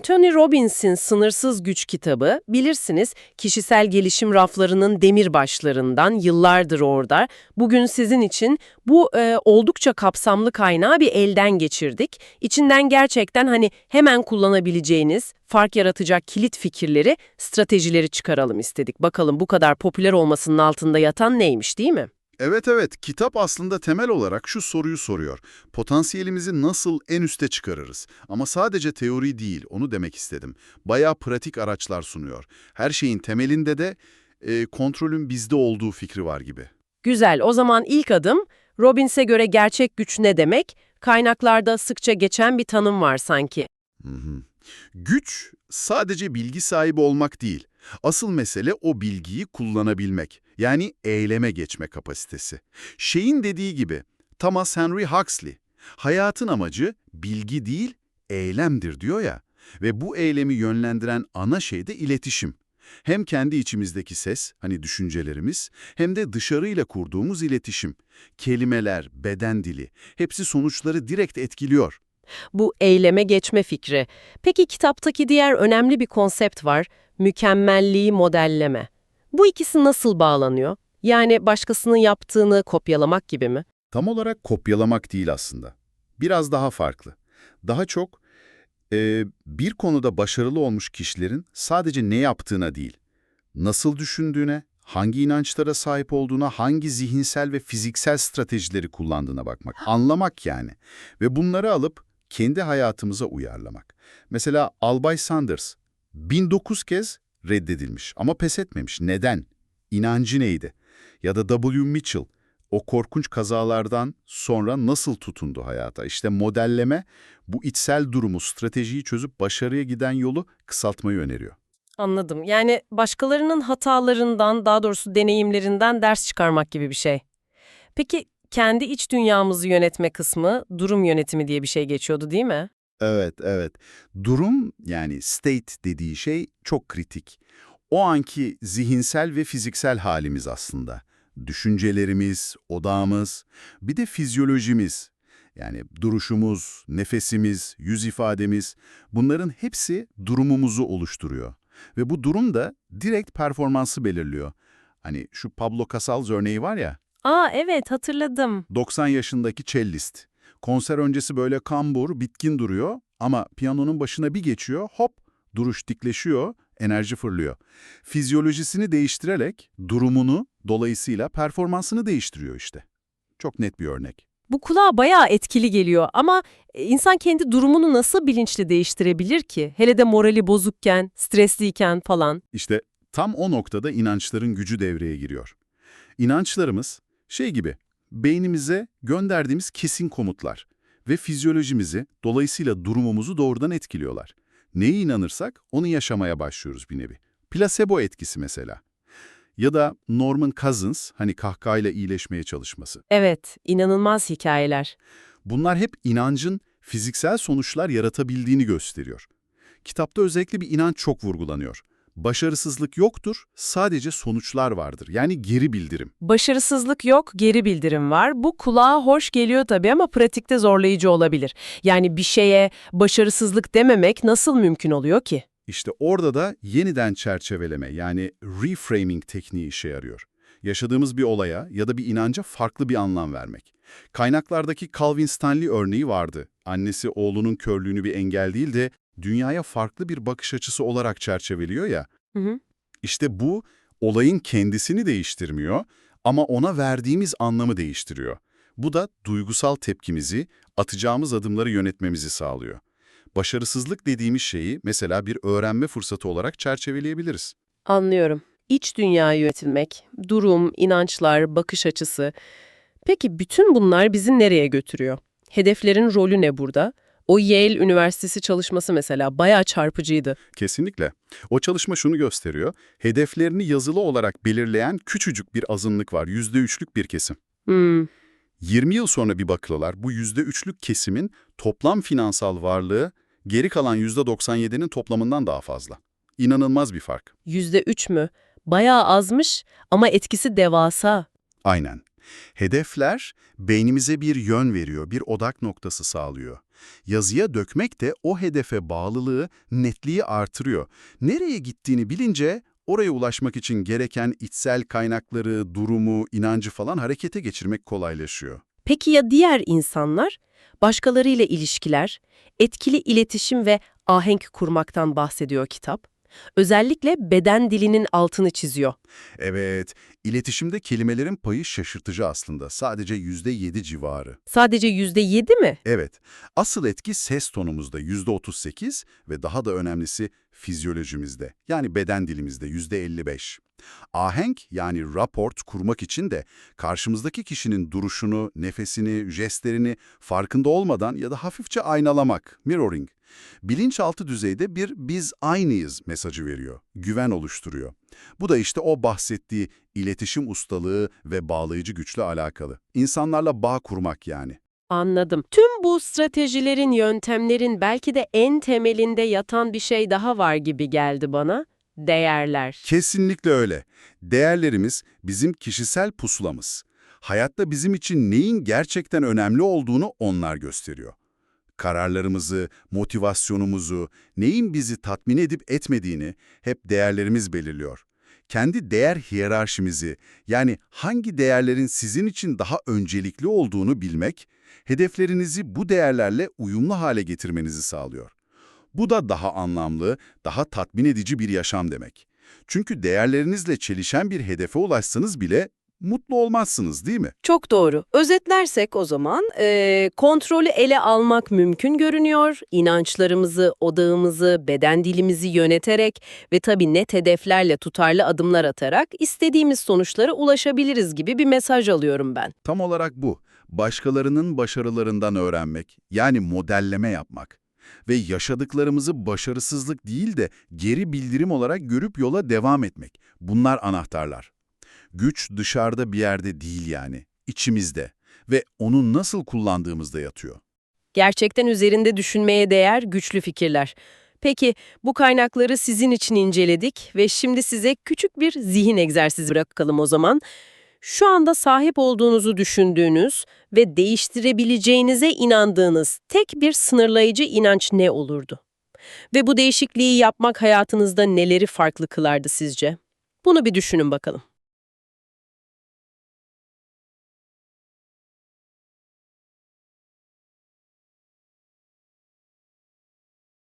Anthony Robbins'in Sınırsız Güç kitabı, bilirsiniz kişisel gelişim raflarının demirbaşlarından yıllardır orada. Bugün sizin için bu e, oldukça kapsamlı kaynağı bir elden geçirdik. İçinden gerçekten hani hemen kullanabileceğiniz, fark yaratacak kilit fikirleri, stratejileri çıkaralım istedik. Bakalım bu kadar popüler olmasının altında yatan neymiş değil mi? Evet evet, kitap aslında temel olarak şu soruyu soruyor. Potansiyelimizi nasıl en üste çıkarırız? Ama sadece teori değil, onu demek istedim. Bayağı pratik araçlar sunuyor. Her şeyin temelinde de e, kontrolün bizde olduğu fikri var gibi. Güzel, o zaman ilk adım, Robbins'e göre gerçek güç ne demek? Kaynaklarda sıkça geçen bir tanım var sanki. Hı hı. Güç sadece bilgi sahibi olmak değil. Asıl mesele o bilgiyi kullanabilmek. Yani eyleme geçme kapasitesi. Şeyin dediği gibi Thomas Henry Huxley, hayatın amacı bilgi değil, eylemdir diyor ya. Ve bu eylemi yönlendiren ana şey de iletişim. Hem kendi içimizdeki ses, hani düşüncelerimiz, hem de dışarıyla kurduğumuz iletişim. Kelimeler, beden dili, hepsi sonuçları direkt etkiliyor. Bu eyleme geçme fikri. Peki kitaptaki diğer önemli bir konsept var, mükemmelliği modelleme. Bu ikisi nasıl bağlanıyor? Yani başkasının yaptığını kopyalamak gibi mi? Tam olarak kopyalamak değil aslında. Biraz daha farklı. Daha çok e, bir konuda başarılı olmuş kişilerin sadece ne yaptığına değil, nasıl düşündüğüne, hangi inançlara sahip olduğuna, hangi zihinsel ve fiziksel stratejileri kullandığına bakmak. Anlamak yani. Ve bunları alıp kendi hayatımıza uyarlamak. Mesela Albay Sanders 1009 kez reddedilmiş ama pes etmemiş. Neden? İnancı neydi? Ya da W. Mitchell o korkunç kazalardan sonra nasıl tutundu hayata? İşte modelleme bu içsel durumu, stratejiyi çözüp başarıya giden yolu kısaltmayı öneriyor. Anladım. Yani başkalarının hatalarından, daha doğrusu deneyimlerinden ders çıkarmak gibi bir şey. Peki kendi iç dünyamızı yönetme kısmı durum yönetimi diye bir şey geçiyordu değil mi? Evet, evet. Durum yani state dediği şey çok kritik. O anki zihinsel ve fiziksel halimiz aslında. Düşüncelerimiz, odağımız, bir de fizyolojimiz. Yani duruşumuz, nefesimiz, yüz ifademiz bunların hepsi durumumuzu oluşturuyor. Ve bu durum da direkt performansı belirliyor. Hani şu Pablo Casals örneği var ya, Aa evet hatırladım. 90 yaşındaki cellist. Konser öncesi böyle kambur, bitkin duruyor ama piyanonun başına bir geçiyor, hop, duruş dikleşiyor, enerji fırlıyor. Fizyolojisini değiştirerek durumunu, dolayısıyla performansını değiştiriyor işte. Çok net bir örnek. Bu kulağa bayağı etkili geliyor ama e, insan kendi durumunu nasıl bilinçli değiştirebilir ki? Hele de morali bozukken, stresliyken falan. İşte tam o noktada inançların gücü devreye giriyor. İnançlarımız şey gibi, beynimize gönderdiğimiz kesin komutlar ve fizyolojimizi, dolayısıyla durumumuzu doğrudan etkiliyorlar. Neye inanırsak onu yaşamaya başlıyoruz bir nevi. Plasebo etkisi mesela. Ya da Norman Cousins, hani kahkahayla iyileşmeye çalışması. Evet, inanılmaz hikayeler. Bunlar hep inancın fiziksel sonuçlar yaratabildiğini gösteriyor. Kitapta özellikle bir inanç çok vurgulanıyor. Başarısızlık yoktur, sadece sonuçlar vardır. Yani geri bildirim. Başarısızlık yok, geri bildirim var. Bu kulağa hoş geliyor tabii ama pratikte zorlayıcı olabilir. Yani bir şeye başarısızlık dememek nasıl mümkün oluyor ki? İşte orada da yeniden çerçeveleme yani reframing tekniği işe yarıyor. Yaşadığımız bir olaya ya da bir inanca farklı bir anlam vermek. Kaynaklardaki Calvin Stanley örneği vardı. Annesi oğlunun körlüğünü bir engel değil de dünyaya farklı bir bakış açısı olarak çerçeveliyor ya. Hı hı. İşte bu olayın kendisini değiştirmiyor ama ona verdiğimiz anlamı değiştiriyor. Bu da duygusal tepkimizi, atacağımız adımları yönetmemizi sağlıyor. Başarısızlık dediğimiz şeyi mesela bir öğrenme fırsatı olarak çerçeveleyebiliriz. Anlıyorum. İç dünyayı yönetilmek, durum, inançlar, bakış açısı. Peki bütün bunlar bizi nereye götürüyor? Hedeflerin rolü ne burada? O Yale Üniversitesi çalışması mesela bayağı çarpıcıydı. Kesinlikle. O çalışma şunu gösteriyor. Hedeflerini yazılı olarak belirleyen küçücük bir azınlık var. %3'lük bir kesim. Hmm, 20 yıl sonra bir bakıyorlar. Bu %3'lük kesimin toplam finansal varlığı geri kalan %97'nin toplamından daha fazla. İnanılmaz bir fark. %3 mü? Bayağı azmış ama etkisi devasa. Aynen. Hedefler beynimize bir yön veriyor, bir odak noktası sağlıyor. Yazıya dökmek de o hedefe bağlılığı, netliği artırıyor. Nereye gittiğini bilince oraya ulaşmak için gereken içsel kaynakları, durumu, inancı falan harekete geçirmek kolaylaşıyor. Peki ya diğer insanlar? Başkalarıyla ilişkiler, etkili iletişim ve ahenk kurmaktan bahsediyor kitap. Özellikle beden dilinin altını çiziyor. Evet, iletişimde kelimelerin payı şaşırtıcı aslında. Sadece %7 civarı. Sadece yüzde yedi mi? Evet, asıl etki ses tonumuzda %38 ve daha da önemlisi fizyolojimizde, yani beden dilimizde %55. Ahenk yani raport kurmak için de karşımızdaki kişinin duruşunu, nefesini, jestlerini farkında olmadan ya da hafifçe aynalamak, mirroring, bilinçaltı düzeyde bir biz aynıyız mesajı veriyor, güven oluşturuyor. Bu da işte o bahsettiği iletişim ustalığı ve bağlayıcı güçle alakalı. İnsanlarla bağ kurmak yani. Anladım. Tüm bu stratejilerin, yöntemlerin belki de en temelinde yatan bir şey daha var gibi geldi bana. Değerler. Kesinlikle öyle. Değerlerimiz bizim kişisel pusulamız. Hayatta bizim için neyin gerçekten önemli olduğunu onlar gösteriyor. Kararlarımızı, motivasyonumuzu, neyin bizi tatmin edip etmediğini hep değerlerimiz belirliyor. Kendi değer hiyerarşimizi, yani hangi değerlerin sizin için daha öncelikli olduğunu bilmek, hedeflerinizi bu değerlerle uyumlu hale getirmenizi sağlıyor. Bu da daha anlamlı, daha tatmin edici bir yaşam demek. Çünkü değerlerinizle çelişen bir hedefe ulaşsanız bile mutlu olmazsınız değil mi? Çok doğru. Özetlersek o zaman eee, kontrolü ele almak mümkün görünüyor. İnançlarımızı, odağımızı, beden dilimizi yöneterek ve tabii net hedeflerle tutarlı adımlar atarak istediğimiz sonuçlara ulaşabiliriz gibi bir mesaj alıyorum ben. Tam olarak bu. Başkalarının başarılarından öğrenmek, yani modelleme yapmak ve yaşadıklarımızı başarısızlık değil de geri bildirim olarak görüp yola devam etmek. Bunlar anahtarlar. Güç dışarıda bir yerde değil yani, içimizde ve onu nasıl kullandığımızda yatıyor. Gerçekten üzerinde düşünmeye değer güçlü fikirler. Peki bu kaynakları sizin için inceledik ve şimdi size küçük bir zihin egzersizi bırakalım o zaman. Şu anda sahip olduğunuzu düşündüğünüz ve değiştirebileceğinize inandığınız tek bir sınırlayıcı inanç ne olurdu? Ve bu değişikliği yapmak hayatınızda neleri farklı kılardı sizce? Bunu bir düşünün bakalım.